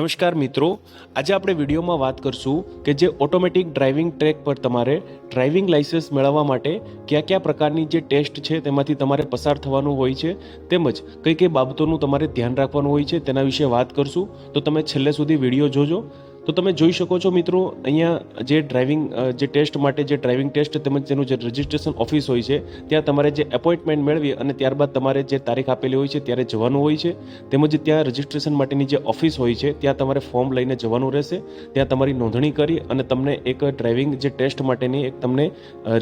નમસ્કાર મિત્રો, આજે આપણે વિડીયોમાં વાત કરશું કે જે ઓટોમેટિક ડ્રાઇવિંગ ટ્રેક પર તમારે ડ્રાઇવિંગ લાઇસન્સ મેળવવા માટે કયા કયા પ્રકારની જે ટેસ્ટ છે તેમાંથી તમારે પસાર થવાનું હોય છે, તેમજ કઈ કઈ બાબતોનું તમારે ધ્યાન રાખવાનું હોય છે તેના વિશે વાત કરશું. તો તમે છેલ્લે સુધી વીડિયો જોજો. તો તમે જોઈ શકો છો મિત્રો, અહીંયા જે ડ્રાઇવિંગ જે ટેસ્ટ માટે જે ડ્રાઇવિંગ ટેસ્ટ તેમજ તેનું જે રજિસ્ટ્રેશન ઓફિસ હોય છે, ત્યાં તમારે જે એપોઇન્ટમેન્ટ મેળવી અને ત્યારબાદ તમારે જે તારીખ આપેલી હોય છે ત્યારે જવાનું હોય છે. તેમજ ત્યાં રજિસ્ટ્રેશન માટેની જે ઓફિસ હોય છે, ત્યાં તમારે ફોર્મ લઈને જવાનું રહેશે. ત્યાં તમારી નોંધણી કરી અને તમને એક ડ્રાઇવિંગ જે ટેસ્ટ માટેની એક તમને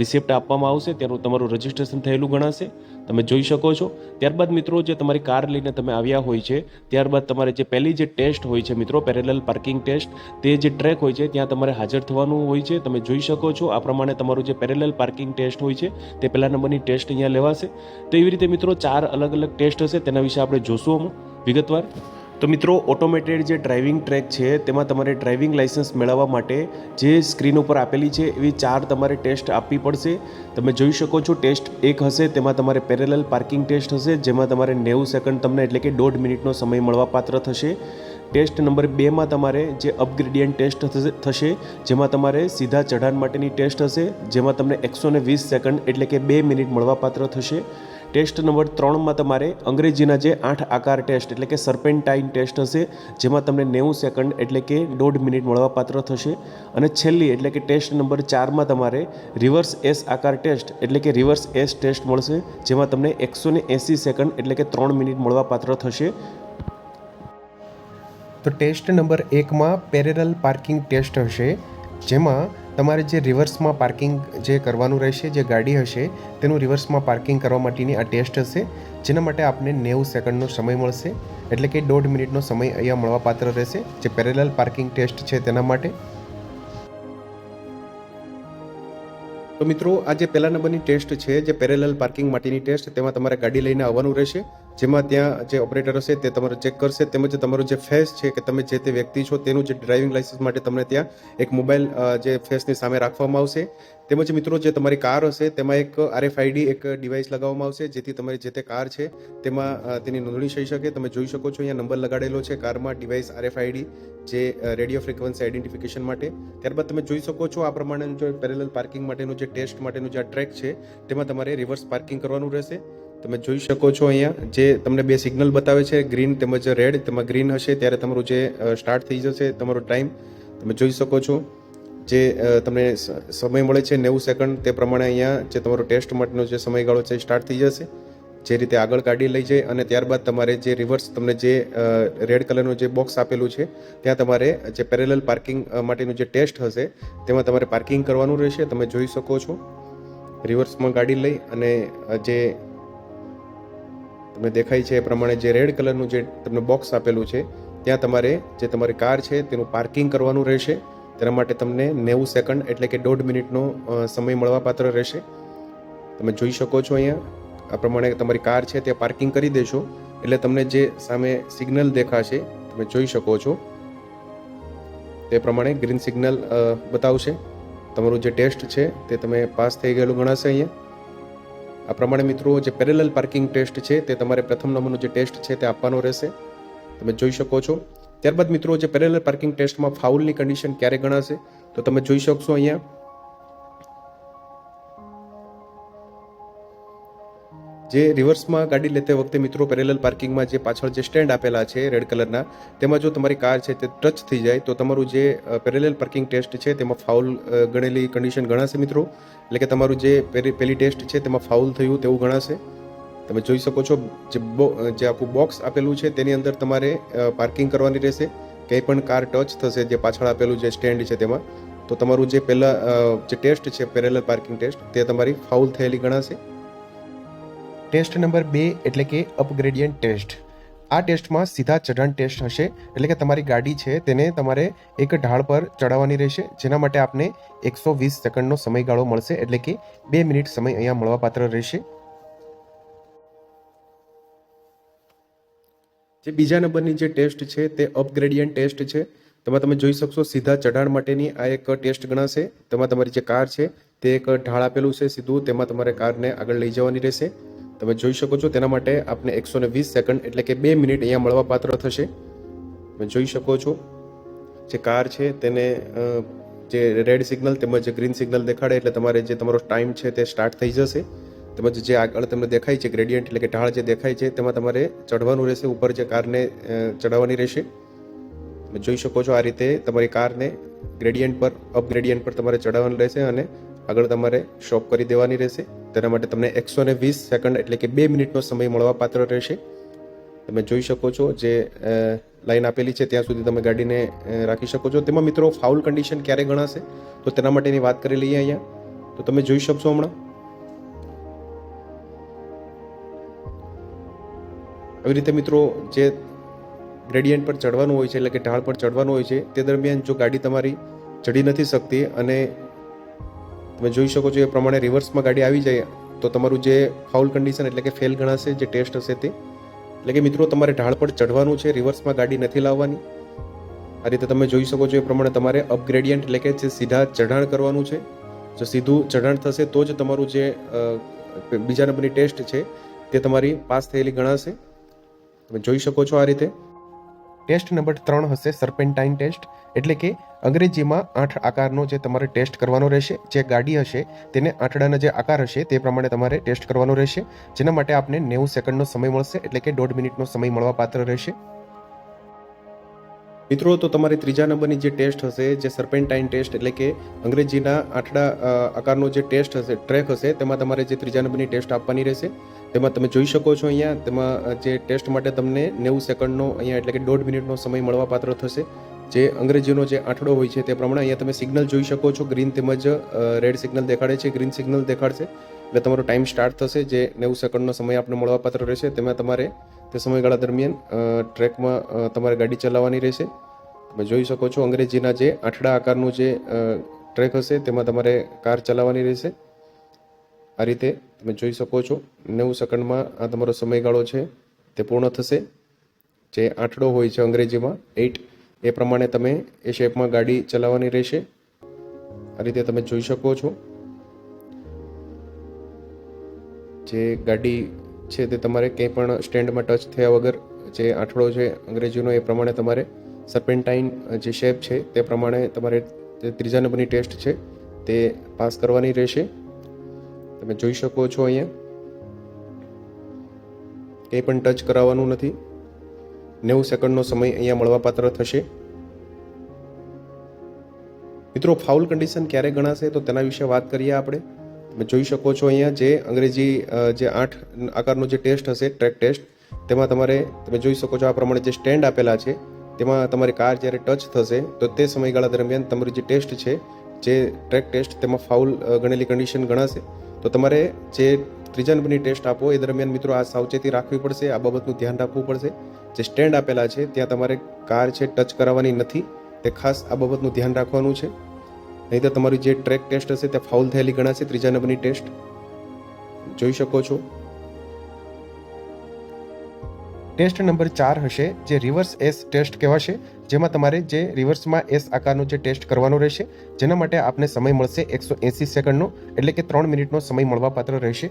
રિસિપ્ટ આપવામાં આવશે. ત્યાંનું તમારું રજિસ્ટ્રેશન થયેલું ગણાશે. તમે જોઈ શકો છો. ત્યારબાદ મિત્રો, જે તમારી કાર લઈને તમે આવ્યા હોય છે, ત્યારબાદ તમારે જે પહેલી જે ટેસ્ટ હોય છે મિત્રો, પેરેલલ પાર્કિંગ ટેસ્ટ, તે જે ટ્રેક હોય છે, ત્યાં તમારે હાજર થવાનું હોય છે. તમે જોઈ શકો છો, આ પ્રમાણે તમારું જે પેરેલલ પાર્કિંગ ટેસ્ટ હોય છે, તે પહેલા નંબરની ટેસ્ટ અહીંયા લેવાશે. તો એવી રીતે મિત્રો, ચાર અલગ અલગ ટેસ્ટ હશે, તેના વિશે આપણે જોશું વિગતવાર. તો મિત્રો ઓટોમેટેડ જે ડ્રાઇવિંગ ટ્રેક છે, તેમાં તમારે ડ્રાઇવિંગ લાઇસન્સ મેળવવા માટે જે સ્ક્રીન ઉપર આપેલી છે, એવી ચાર તમારે ટેસ્ટ આપવી પડશે. તમે જોઈ શકો છો ટેસ્ટ એક હશે, તેમાં તમારે પેરેલલ પાર્કિંગ ટેસ્ટ હશે, જેમાં તમારે નેવું સેકન્ડ તમને એટલે કે દોઢ મિનિટનો સમય મળવાપાત્ર થશે. ટેસ્ટ નંબર બેમાં તમારે જે અપગ્રેડિયન્ટ ટેસ્ટ થશે જેમાં તમારે સીધા ચઢાણ માટેની ટેસ્ટ હશે, જેમાં તમને એકસો ને વીસ સેકન્ડ એટલે કે બે મિનિટ મળવાપાત્ર થશે. ટેસ્ટ નંબર ત્રણમાં તમારે અંગ્રેજીના જે આઠ આકાર ટેસ્ટ એટલે કે સર્પેન્ટાઇન ટેસ્ટ હશે, જેમાં તમને નેવું સેકન્ડ એટલે કે દોઢ મિનિટ મળવાપાત્ર થશે. અને છેલ્લી એટલે કે ટેસ્ટ નંબર ચારમાં તમારે રિવર્સ એસ આકાર ટેસ્ટ એટલે કે રિવર્સ એસ ટેસ્ટ મળશે, જેમાં તમને એકસો ને એંસી સેકન્ડ એટલે કે ત્રણ મિનિટ મળવાપાત્ર થશે. તો ટેસ્ટ નંબર એકમાં પેરેરલ પાર્કિંગ ટેસ્ટ હશે, જેમાં તમારે જે રિવર્સમાં પાર્કિંગ જે કરવાનું રહેશે, જે ગાડી હશે, તેનું રિવર્સમાં પાર્કિંગ કરવા માટેની આ ટેસ્ટ હશે, જેના માટે આપને નેવું સેકન્ડનો સમય મળશે. એટલે કે દોઢ મિનિટનો સમય અહીંયા મળવાપાત્ર રહેશે, જે પેરેલલ પાર્કિંગ ટેસ્ટ છે તેના માટે. તો મિત્રો, આ જે પહેલા નંબરની ટેસ્ટ છે, જે પેરેલલ પાર્કિંગ માટેની ટેસ્ટ, તેમાં તમારે ગાડી લઈને આવવાનું રહેશે. જેમાં ત્યાં જે ઓપરેટર હશે તે તમારો ચેક કરશે, તેમજ તમારો જે ફેસ છે કે તમે જે તે વ્યક્તિ છો તેનું જે ડ્રાઇવિંગ લાઇસન્સ માટે તમને ત્યાં એક મોબાઈલ જે ફેસની સામે રાખવામાં આવશે. તેમજ મિત્રો, જે તમારી કાર હશે તેમાં એક આરએફઆઈડી એક ડિવાઇસ લગાવવામાં આવશે, જેથી તમારી જે તે કાર છે તેમાં તેની નોંધણી થઈ શકે. તમે જોઈ શકો છો અહીંયા નંબર લગાડેલો છે કારમાં ડિવાઇસ આરએફઆઈડી જે રેડિયો ફ્રિકવન્સી આઈડેન્ટિફિકેશન માટે. ત્યારબાદ તમે જોઈ શકો છો આ પ્રમાણેનું જે પેરેલલ પાર્કિંગ માટેનું જે ટેસ્ટ માટેનું જે આ ટ્રેક છે, તેમાં તમારે રિવર્સ પાર્કિંગ કરવાનું રહેશે. તમે જોઈ શકો છો અહીંયા, જે તમને બે સિગ્નલ બતાવે છે, ગ્રીન તેમજ રેડ. તેમાં ગ્રીન હશે ત્યારે તમારું જે સ્ટાર્ટ થઈ જશે, તમારો ટાઈમ તમે જોઈ શકો છો. જે તમને સમય મળે છે નેવું સેકન્ડ, તે પ્રમાણે અહીંયા જે તમારો ટેસ્ટ માટેનો જે સમયગાળો છે સ્ટાર્ટ થઈ જશે. જે રીતે આગળ કાઢી લઈ જાય અને ત્યારબાદ તમારે જે રિવર્સ તમને જે રેડ કલરનું જે બોક્સ આપેલું છે, ત્યાં તમારે જે પેરેલલ પાર્કિંગ માટેનું જે ટેસ્ટ હશે, તેમાં તમારે પાર્કિંગ કરવાનું રહેશે. તમે જોઈ શકો છો. રિવર્સમાં ગાડી લઈ અને જે તમને દેખાય છે એ પ્રમાણે જે રેડ કલરનું જે તમને બોક્સ આપેલું છે, ત્યાં તમારે જે તમારી કાર છે તેનું પાર્કિંગ કરવાનું રહેશે. તેના માટે તમને નેવું સેકન્ડ એટલે કે દોઢ મિનિટનો સમય મળવાપાત્ર રહેશે. તમે જોઈ શકો છો અહીંયા, આ પ્રમાણે તમારી કાર છે તે પાર્કિંગ કરી દેશો. એટલે તમને જે સામે સિગ્નલ દેખાશે, તમે જોઈ શકો છો. તે પ્રમાણે ગ્રીન સિગ્નલ બતાવશે. તમારું જે ટેસ્ટ છે તે તમે પાસ થઈ ગયેલું ગણાશે અહીંયા. આ પ્રમાણે મિત્રો, જે પેરેલલ પાર્કિંગ ટેસ્ટ છે, તે તમારે પ્રથમ નંબરનો જે ટેસ્ટ છે, તે આપવાનો રહેશે. તમે જોઈ શકો છો. ત્યારબાદ મિત્રો, જે પેરેલલ પાર્કિંગ ટેસ્ટમાં ફાઉલની કન્ડિશન ક્યારે ગણાશે, તો તમે જોઈ શકશો અહીંયા. જે રિવર્સમાં ગાડી લેતે વખતે મિત્રો પેરેલલ પાર્કિંગમાં જે પાછળ જે સ્ટેન્ડ આપેલા છે રેડ કલરના તેમાં જો તમારી કાર છે તે ટચ થઈ જાય, તો તમારું જે પેરેલલ પાર્કિંગ ટેસ્ટ છે તેમાં ફાઉલ ગણેલી કન્ડિશન ગણાશે મિત્રો. એટલે કે તમારું જે પેલી ટેસ્ટ છે તેમાં ફાઉલ થયું તેવું ગણાશે. તમે જોઈ શકો છો જે બો જે આખું બોક્સ આપેલું છે તેની અંદર તમારે પાર્કિંગ કરવાની રહેશે. કંઈ પણ કાર ટચ થશે જે પાછળ આપેલું જે સ્ટેન્ડ છે તેમાં, તો તમારું જે પહેલાં જે ટેસ્ટ છે પેરેલલ પાર્કિંગ ટેસ્ટ તે તમારી ફાઉલ થયેલી ગણાશે. ટેસ્ટ નંબર બે એટલે કે અપગ્રેડિયન્ટ ટેસ્ટ. આ ટેસ્ટમાં સીધા ચઢાણ ટેસ્ટ હશે, એટલે કે તમારી ગાડી છે તેને તમારે એક ઢાળ પર ચડાવવાની રહેશે, જેના માટે આપને એકસો વીસ સેકન્ડનો સમયગાળો મળશે, એટલે કે બે મિનિટ સમય અહીંયા મળવાપાત્ર રહેશે. જે બીજા નંબરની જે ટેસ્ટ છે તે અપગ્રેડિયન્ટ ટેસ્ટ છે. તેમાં તમે જોઈ શકશો સીધા ચઢાણ માટેની આ એક ટેસ્ટ ગણાશે. તેમાં તમારી જે કાર છે તે એક ઢાળ આપેલું છે સીધું, તેમાં તમારે કારને આગળ લઈ જવાની રહેશે. તમે જોઈ શકો છો તેના માટે આપને એકસો ને વીસ સેકન્ડ એટલે કે બે મિનિટ અહીંયા મળવાપાત્ર થશે. તમે જોઈ શકો છો જે કાર છે તેને જે રેડ સિગ્નલ તેમજ ગ્રીન સિગ્નલ દેખાડે એટલે તમારે જે તમારો ટાઈમ છે તે સ્ટાર્ટ થઈ જશે. તેમજ જે આગળ તમને દેખાય છે ગ્રેડિયન્ટ એટલે કે ઢાળ જે દેખાય છે તેમાં તમારે ચઢવાનું રહેશે, ઉપર જે કારને ચડાવવાની રહેશે. તમે જોઈ શકો છો આ રીતે તમારી કારને ગ્રેડિયન્ટ પર અપ ગ્રેડિયન્ટ પર તમારે ચડાવવાની રહેશે અને આગળ તમારે શોપ કરી દેવાની રહેશે. તેના માટે તમને એકસો ને વીસ સેકન્ડ એટલે કે બે મિનિટનો સમય મળવા પાત્ર રહેશે. તમે જોઈ શકો છો જે લાઈન આપેલી છે ત્યાં સુધી તમે ગાડીને રાખી શકો છો. તેમાં મિત્રો ફાઉલ કન્ડિશન ક્યારે ગણાશે, તો તેના માટેની વાત કરી લઈએ અહીંયા. તો તમે જોઈ શકશો હમણાં. આવી રીતે મિત્રો જે ગ્રેડિયન્ટ પર ચડવાનું હોય છે, એટલે કે ઢાળ પર ચડવાનું હોય છે, તે દરમિયાન જો ગાડી તમારી ચડી નથી શકતી અને તમે જોઈ શકો છો એ પ્રમાણે રિવર્સમાં ગાડી આવી જાય તો તમારું જે ફાઉલ કન્ડિશન એટલે કે ફેલ ગણાશે, જે ટેસ્ટ હશે તે. એટલે કે મિત્રો, તમારે ઢાળ પર ચઢવાનું છે રિવર્સમાં ગાડી નથી લાવવાની. આ રીતે તમે જોઈ શકો છો એ પ્રમાણે તમારે અપગ્રેડિયન્ટ એટલે કે જે સીધા ચઢાણ કરવાનું છે. જો સીધું ચઢાણ થશે તો જ તમારું જે બીજા નંબરની ટેસ્ટ છે તે તમારી પાસ થયેલી ગણાશે. તમે જોઈ શકો છો આ રીતે. ટેસ્ટ નંબર ત્રણ હશે સર્પેન્ટાઇન ટેસ્ટ એટલે કે અંગ્રેજીમાં આઠ આકારનો જે તમારે ટેસ્ટ કરવાનો રહેશે, જે ગાડી હશે, તેને આંઠડાના જે આકાર હશે, તે પ્રમાણે તમારે ટેસ્ટ કરવાનો રહેશે, જેના માટે આપને નેવું સેકન્ડનો સમય મળશે, એટલે કે દોઢ મિનિટનો સમય મળવા પાત્ર રહેશે. મિત્રો, તો તમારી ત્રીજા નંબરની જે ટેસ્ટ હશે, જે સર્પેન્ટાઇન ટેસ્ટ, એટલે કે અંગ્રેજીના આઠડા આકારનો જે ટેસ્ટ હશે ટ્રેક હશે, તેમાં તમારે જે ત્રીજા નંબરની ટેસ્ટ આપવાની રહેશે. તેમાં તમે જોઈ શકો છો અહીંયા, તેમાં જે ટેસ્ટ માટે તમને નેવું સેકન્ડનો અહીંયા, એટલે કે દોઢ મિનિટનો સમય મળવા પાત્ર થશે. જે અંગ્રેજીનો જે આંઠડો હોય છે તે પ્રમાણે અહીંયા તમે સિગ્નલ જોઈ શકો છો. ગ્રીન તેમજ રેડ સિગ્નલ દેખાડે છે. ગ્રીન સિગ્નલ દેખાડશે. એટલે તમારો ટાઈમ સ્ટાર્ટ થશે જે નેવું સેકન્ડનો સમય આપણે મળવાપાત્ર રહેશે. તેમાં તમારે તે સમયગાળા દરમિયાન ટ્રેકમાં તમારે ગાડી ચલાવવાની રહેશે. તમે જોઈ શકો છો અંગ્રેજીના જે આઠડા આકારનું જે ટ્રેક હશે તેમાં તમારે કાર ચલાવવાની રહેશે. આ રીતે તમે જોઈ શકો છો નેવું સેકન્ડમાં આ તમારો સમયગાળો છે તે પૂર્ણ થશે. જે આંઠડો હોય છે અંગ્રેજીમાં એઇટ એ પ્રમાણે તમે એ શેપમાં ગાડી ચલાવવાની રહેશે. આ રીતે તમે જોઈ શકો છો. જે ગાડી છે તે તમારે કંઈ પણ સ્ટેન્ડમાં ટચ થયા વગર, જે આંઠળો છે અંગ્રેજીનો એ પ્રમાણે તમારે સર્પેન્ટાઇન જે શેપ છે તે પ્રમાણે તમારે જે ત્રીજા નંબરની ટેસ્ટ છે તે પાસ કરવાની રહેશે. તમે જોઈ શકો છો અહીંયા. કંઈ પણ ટચ કરાવવાનું નથી. નેવું સેકન્ડનો સમય અહીંયા મળવાપાત્ર થશે. મિત્રો, ફાઉલ કન્ડિશન ક્યારે ગણાશે તો તેના વિશે વાત કરીએ આપણે. તમે જોઈ શકો છો અહીંયા જે અંગ્રેજી જે આઠ આકારનો જે ટેસ્ટ હશે, ટ્રેક ટેસ્ટ, તેમાં તમારે, તમે જોઈ શકો છો આ પ્રમાણે જે સ્ટેન્ડ આપેલા છે, તેમાં તમારી કાર જ્યારે ટચ થશે, તો તે સમયગાળા દરમિયાન તમારી જે ટેસ્ટ છે, જે ટ્રેક ટેસ્ટ, તેમાં ફાઉલ ગણેલી કન્ડિશન ગણાશે. તો તમારે જે ત્રીજા નંબરની ટેસ્ટ આપો, એ દરમિયાન મિત્રો આ સાવચેતી રાખવી પડશે, આ બાબતનું ધ્યાન રાખવું પડશે. જે સ્ટેન્ડ આપેલા છે, ત્યાં તમારે કાર છે, ટચ કરાવવાની નથી. તે ખાસ આ બાબતનું ધ્યાન રાખવાનું છે. નહીં તો તમારી જે ટ્રેક ટેસ્ટ હશે, તે ફાઉલ થયેલી ગણાશે. ત્રીજા નંબરની ટેસ્ટ જોઈ શકો છો. ટેસ્ટ નંબર ચાર હશે, જે રિવર્સ એસ ટેસ્ટ કહેવાશે, જેમાં તમારે જે રિવર્સમાં એસ આકારનો જે ટેસ્ટ કરવાનો રહેશે, જેના માટે આપને સમય મળશે એકસો એંસી સેકન્ડનો, એટલે કે ત્રણ મિનિટનો સમય મળવાપાત્ર રહેશે.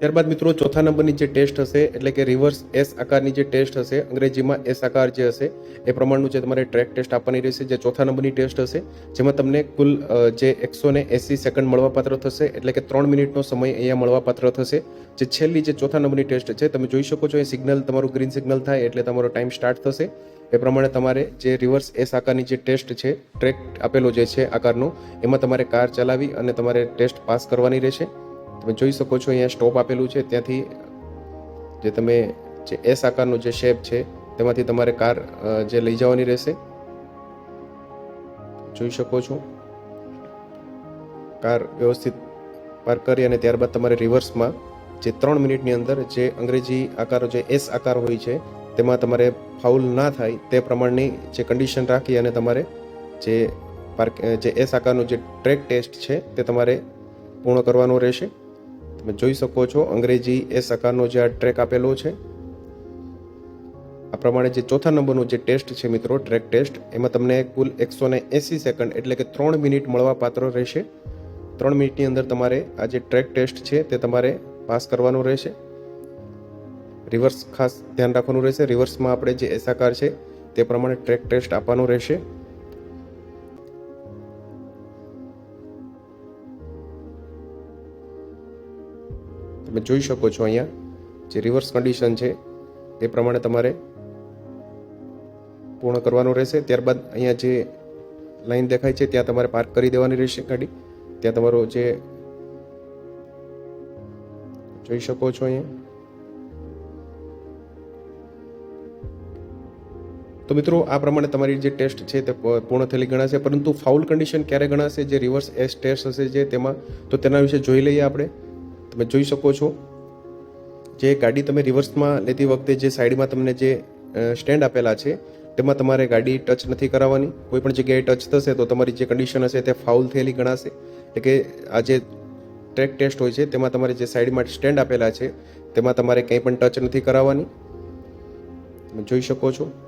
ત્યારબાદ મિત્રો, ચોથા નંબરની જે ટેસ્ટ હશે, એટલે કે રિવર્સ એસ આકારની જે ટેસ્ટ હશે, અંગ્રેજીમાં એસ આકાર જે હશે, એ પ્રમાણનું જે તમારે ટ્રેક ટેસ્ટ આપવાની રહેશે, જે ચોથા નંબરની ટેસ્ટ હશે, જેમાં તમને કુલ જે એકસો ને એંસી સેકન્ડ મળવાપાત્ર થશે, એટલે કે ત્રણ મિનિટનો સમય અહીંયા મળવાપાત્ર થશે. જે છેલ્લી જે ચોથા નંબરની ટેસ્ટ છે, તમે જોઈ શકો છો, એ સિગ્નલ તમારું ગ્રીન સિગ્નલ થાય, એટલે તમારો ટાઈમ સ્ટાર્ટ થશે. એ પ્રમાણે તમારે જે રિવર્સ એસ આકારની જે ટેસ્ટ છે, ટ્રેક આપેલો જે છે આકારનો, એમાં તમારે કાર ચલાવી અને તમારે ટેસ્ટ પાસ કરવાની રહેશે. તમે જોઈ શકો છો અહીંયા સ્ટોપ આપેલું છે. ત્યાંથી જે તમે જે એસ આકારનો જે શેપ છે, તેમાંથી તમારે કાર જે લઈ જવાની રહેશે. જોઈ શકો છો. કાર વ્યવસ્થિત પાર્ક કરી અને ત્યારબાદ તમારે રિવર્સમાં જે ત્રણ મિનિટની અંદર જે અંગ્રેજી આકારો, જે એસ આકાર હોય છે, તેમાં તમારે ફાઉલ ના થાય તે પ્રમાણની જે કન્ડિશન રાખી અને તમારે જે પાર્ક જે એસ આકારનું જે ટ્રેક ટેસ્ટ છે, તે તમારે પૂર્ણ કરવાનો રહેશે. તમે જોઈ શકો છો, અંગ્રેજી એ સકારનો જે આ ટ્રેક આપેલો છે. આ પ્રમાણે જે ચોથા નંબરનો જે ટેસ્ટ છે મિત્રો ટ્રેક ટેસ્ટ એમાં તમને કુલ એકસો ને એંસી સેકન્ડ એટલે કે ત્રણ મિનિટ મળવા પાત્ર રહેશે. ત્રણ મિનિટની અંદર તમારે આ જે ટ્રેક ટેસ્ટ છે તે તમારે પાસ કરવાનો રહેશે. રિવર્સ ખાસ ધ્યાન રાખવાનું રહેશે. રિવર્સમાં આપણે જે એસાકાર છે તે પ્રમાણે ટ્રેક ટેસ્ટ આપવાનો રહેશે. તમે જોઈ શકો છો અહીંયા જે રિવર્સ કન્ડિશન છે, તે પ્રમાણે તમારે પૂર્ણ કરવાનું રહેશે. ત્યારબાદ અહીંયા જે લાઈન દેખાય છે, ત્યાં તમારે પાર્ક કરી દેવાની રહેશે ગાડી. ત્યાં તમારો જે જોઈ શકો છો અહીંયા. તો મિત્રો, આ પ્રમાણે તમારી જે ટેસ્ટ છે, તે પૂર્ણ થયેલી ગણાશે. પરંતુ ફાઉલ કન્ડિશન ક્યારે ગણાશે? જે રિવર્સ એસ ટેસ્ટ હશે જે તેમાં, તો તેના વિશે જોઈ લઈએ આપણે. તમે જોઈ શકો છો. જે ગાડી તમે રિવર્સમાં લેતી વખતે જે સાઈડમાં તમને જે સ્ટેન્ડ આપેલા છે, તેમાં તમારે ગાડી ટચ નથી કરાવવાની. કોઈ પણ જગ્યાએ ટચ થશે તો તમારી જે કન્ડિશન હશે તે ફાઉલ થયેલી ગણાશે. એટલે કે આ જે ટ્રેક ટેસ્ટ હોય છે, તેમાં તમારે જે સાઈડમાં સ્ટેન્ડ આપેલા છે, તેમાં તમારે કંઈ પણ ટચ નથી કરાવવાની. જોઈ શકો છો.